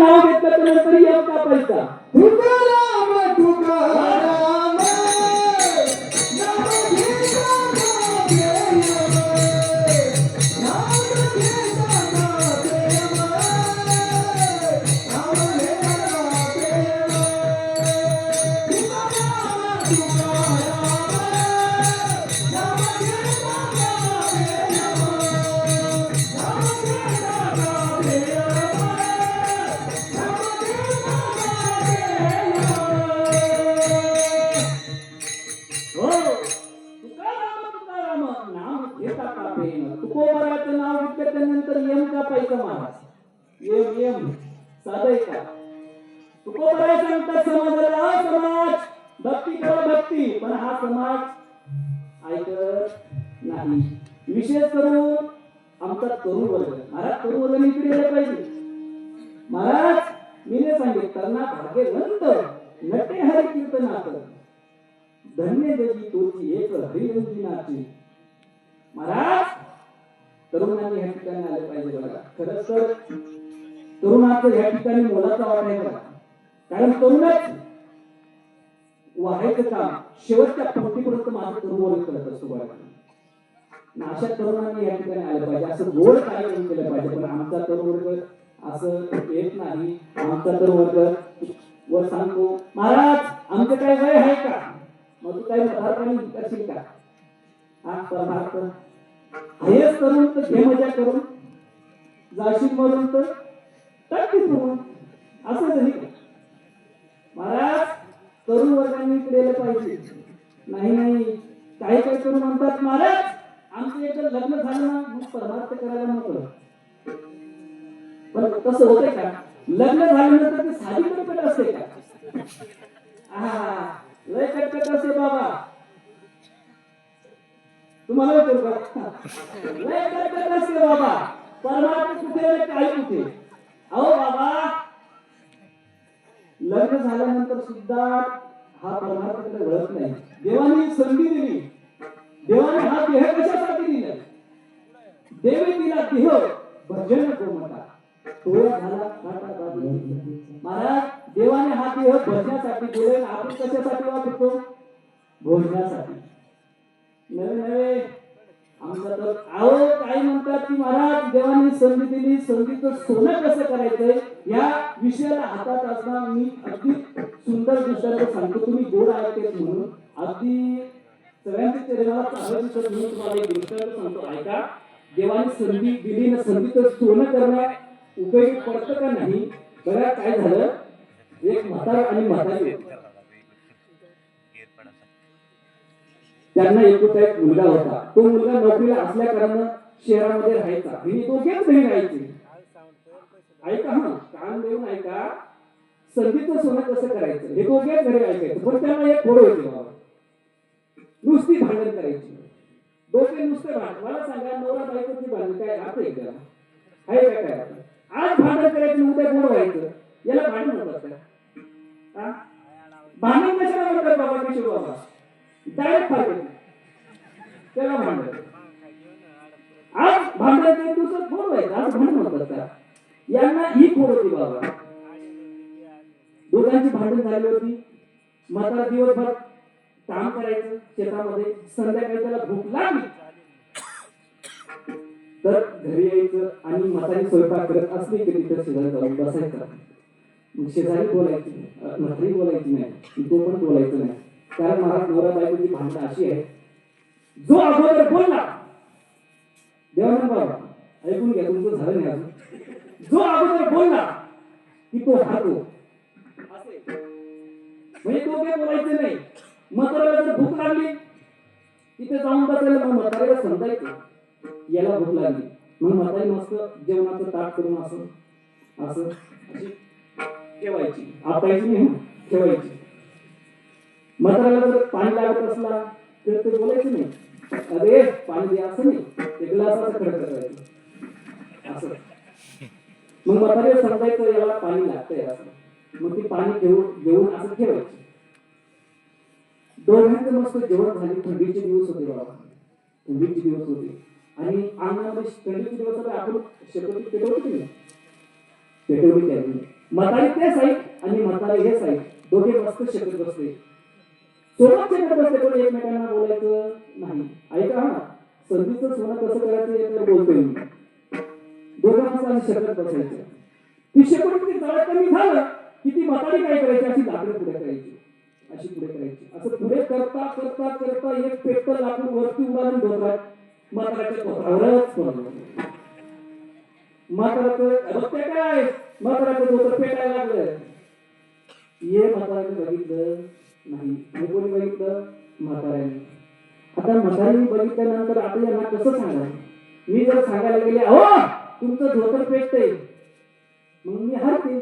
नाव घेतलं तर नंतर येऊ का पैसा तुकाराम नाम घेता का प्रेम तुकोबराचं नाव घेतलं नंतर यम का पाहिजे महाराज यम यम साधय का तुकोबराय सांगतात समाजाला "हा समाज भक्ती करा भक्ती पण हा समाज ऐकत नाही विशेष करून आमचा तरुण वर्ग महाराज तरुण वर्ग इकडे यायला पाहिजे महाराज मी ने सांगितलं भाग्यवंत नटे हरे कीर्तनात धन्य देवी तुझी एक हरिवंतीनाची महाराज तरुणांनी या ठिकाणी आले पाहिजे बघा. खरंच तर तरुणाचं या ठिकाणी मोलाचा वाट आहे बघा. कारण तरुणच वाहायचं काम शेवटच्या पंक्तीपर्यंत माझं तरुण बोलत करत असतो बघा. अशा तरुणांनी या ठिकाणी आलं पाहिजे. असं गोड कार्यक्रम केलं पाहिजे. पण आमचा तरुण वर्ग असं येत नाही. आमचा तरुण वर्ग वर सांगतो महाराज आमचं काय वय आहे का? मग तू काही पदार्थाने करशील का? हेच तरुण तर घे मजा करून जाशील म्हणून तर टाकी करून असं नाही. का महाराज तरुण वर्गाने इकडे पाहिजे. नाही नाही. काही काही तरुण म्हणतात महाराज आमचं एकदा लग्न झालं ना मग परमार्थ करायला नको. पण कसं होतंय का? लग्न झाल्यानंतर ते साधी कटकट असते का? तुम्हाला करू बाबा. परमात्मा कुठे काय कुठे अहो बाबा. लग्न झाल्यानंतर सुद्धा हा परमात्माकडे घडत नाही. देवाने संधी दिली. देवाने हा देह कशासाठी दिला देवे दिला देह भजन गोमता तो झाला महाराज देवाने हा देह भजण्यासाठी दिले आपण कशासाठी वापरतो? भोजनासाठी. नवे नवे आमचा तर आहो काय म्हणतात की महाराज देवाने संधी दिली संधीचं सोनं कसं करायचंय या विषयाला हातात असताना मी अगदी सुंदर दृष्टांत सांगतो तुम्ही गोड ऐकते म्हणून अगदी सगळ्यांच्या चेहऱ्याला चांगलं दिसत म्हणून तुम्हाला एक दृष्टांत सांगतो ऐका देवाने संधी दिली ना संधीचं सोनं करणं उपयोगी पडतं का नाही बघा काय झालं एक म्हातारा आणि म्हातारी. त्यांना एकुलता एक मुलगा होता. तो मुलगा नोकरीला असल्या कारण शहरामध्ये राहायचा. आणि दोघेच घरी राहायचे. ऐका हा कान देऊन ऐका. संधीचं सोनं कसं करायचं? हे दोघेच घरी ऐकायचं पण त्यांना एक फोडो होते बाबा. नुसती भांडण करायची. दोघे नुसते भांडण. मला सांगा नवरा बायकोची भांडण काय अर्थ आहे त्याला? आहे काय काय आज भांडण करायचं उद्या गोड व्हायचं. याला भांडण म्हणतात हा? भांडण कशाला म्हणतात बाबा किशोर बाबा डायरेक्ट फार त्याला भांडण आज भांडायचं एक दुसरं फोन व्हायचं. आज भांड म्हणतात यांना ही फोड होती बाबा. दोघांची भांडण झाली होती. मात्र दिवसभर काम करायचं शेतामध्ये. संध्याकाळी त्याला भूक लागली. तर घरी यायचं आणि म्हातारी स्वयंपाक करत असली की तिथं शेजारी जाऊन बसायचं. शेजारी बोलायची. अं, म्हातारी बोलायची नाही. तो पण बोलायचं नाही. कारण मला नवरा बायकोची भांडणं अशी आहे जो अगोदर बोलला देवानंद बाबा ऐकून घ्या तुमचं झालं नाही अजून. जो अगोदर बोलला की तो हातो म्हणजे तो काय बोलायचं नाही. म्हाताऱ्याला जर भूक लागली तिथे जाऊन बसायला मग म्हाताऱ्याला समजायचं. याला भूक लागली. मग म्हातारी मस्त जेवणाचं ताट करून असं असं अशी ठेवायची. आपटायची नाही ठेवायची. म्हाताऱ्याला जर पाणी लागत असला तर ते बोलायचं नाही. अरे पाणी द्या असं नाही. ते ग्लासाचं खरं करायचं. असं. मग म्हाताऱ्याला समजायचं याला पाणी लागतंय असं. मग ती पाणी घेऊन घेऊन असं ठेवायचं. दोघांचं मस्त जेवण झाली. थंडीचे दिवस होते बाबा. थंडीचे दिवस होते. आणि अंगणामध्ये थंडीचे दिवस होते आपण शेकोटी पेटवली नाही. पेटवली त्याने. म्हातारी ते साईट आणि म्हातारी हे साईट. दोघे मस्त शेकत बसले. सोबत शकत बसले पण एकमेकांना बोलायचं? नाही. ऐका हा. संधीचं सोनं कसं करायचं याकडे बोलतोय मी. दोघांचा शकत बसायचं. ती शेकोटी जरा कमी झालं की ती म्हातारी काय करायची? अशी लाकडं पुढे करायची. अशी पुढे करायची. असं पुढे करता करता करता एक पेपर लाकूड वरती उडालं डोक्यात म्हाताऱ्याच्या डोक्यावरच पडलं. म्हाताऱ्याचं ते काय? म्हाताऱ्याचं डोकं पेटायला लागलं ये म्हाताऱ्याने बघितलं. नाही. हे कोणी बघितलं? म्हाताऱ्याने. आता म्हातारी बघितल्यानंतर आता यांना कसं सांगायचं? मी जर सांगायला गेले अहो तुमचं धोतर पेटतंय. म्हणून मी हरते.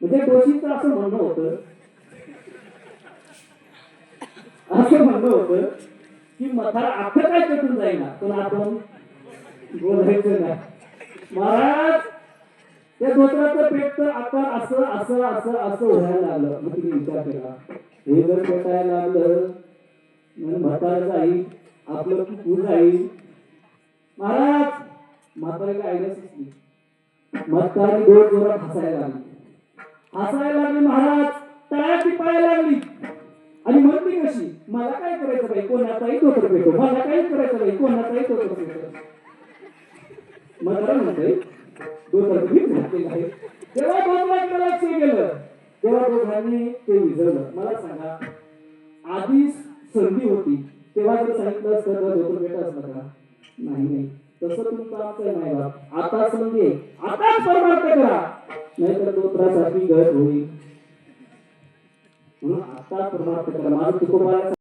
म्हणजे डोशीचं असं म्हणणं होतं. असं म्हणणं होतं की म्हातारा आपलं काय पेटून जाईना? पण आपण बोलायचं नाही. महाराज त्या धोत्राचं पेट तर आता असं असं असं असं व्हायला लागलं. मग तुम्ही विचार केला हे जर पेटायला लागलं म्हातारा जाईल आपलं पूर जाईल. महाराज म्हाताऱ्याला आईला सुचली म्हातारी गोड जोरात हसायला लागली. हसायला लागली महाराज टाळ्या टिपायला लागली. आणि म्हणते कशी मला काय करायचं बाई? कोणाचाही धोतर पेटो मला काय करायचं बाई कोणाचाही धोतर पेटो म्हातारा म्हणते धोतर मी घातलेलं आहे. तेव्हा दोघांकडे लक्ष गेलं तेव्हा दोघांनी ते विझवलं मला सांगा आधी संधी होती. तेव्हा जर सांगितलं असतं तर धोतर पेटा असतं का? नाही नाही. तसं तुमचं आमचं नाही बाप आता संधी आहे. आताच परमार्थ करा. नाहीतर तो त्रास आपली गळत होईल. म्हणून आता परमार्थ करा. माझं तुकोबाला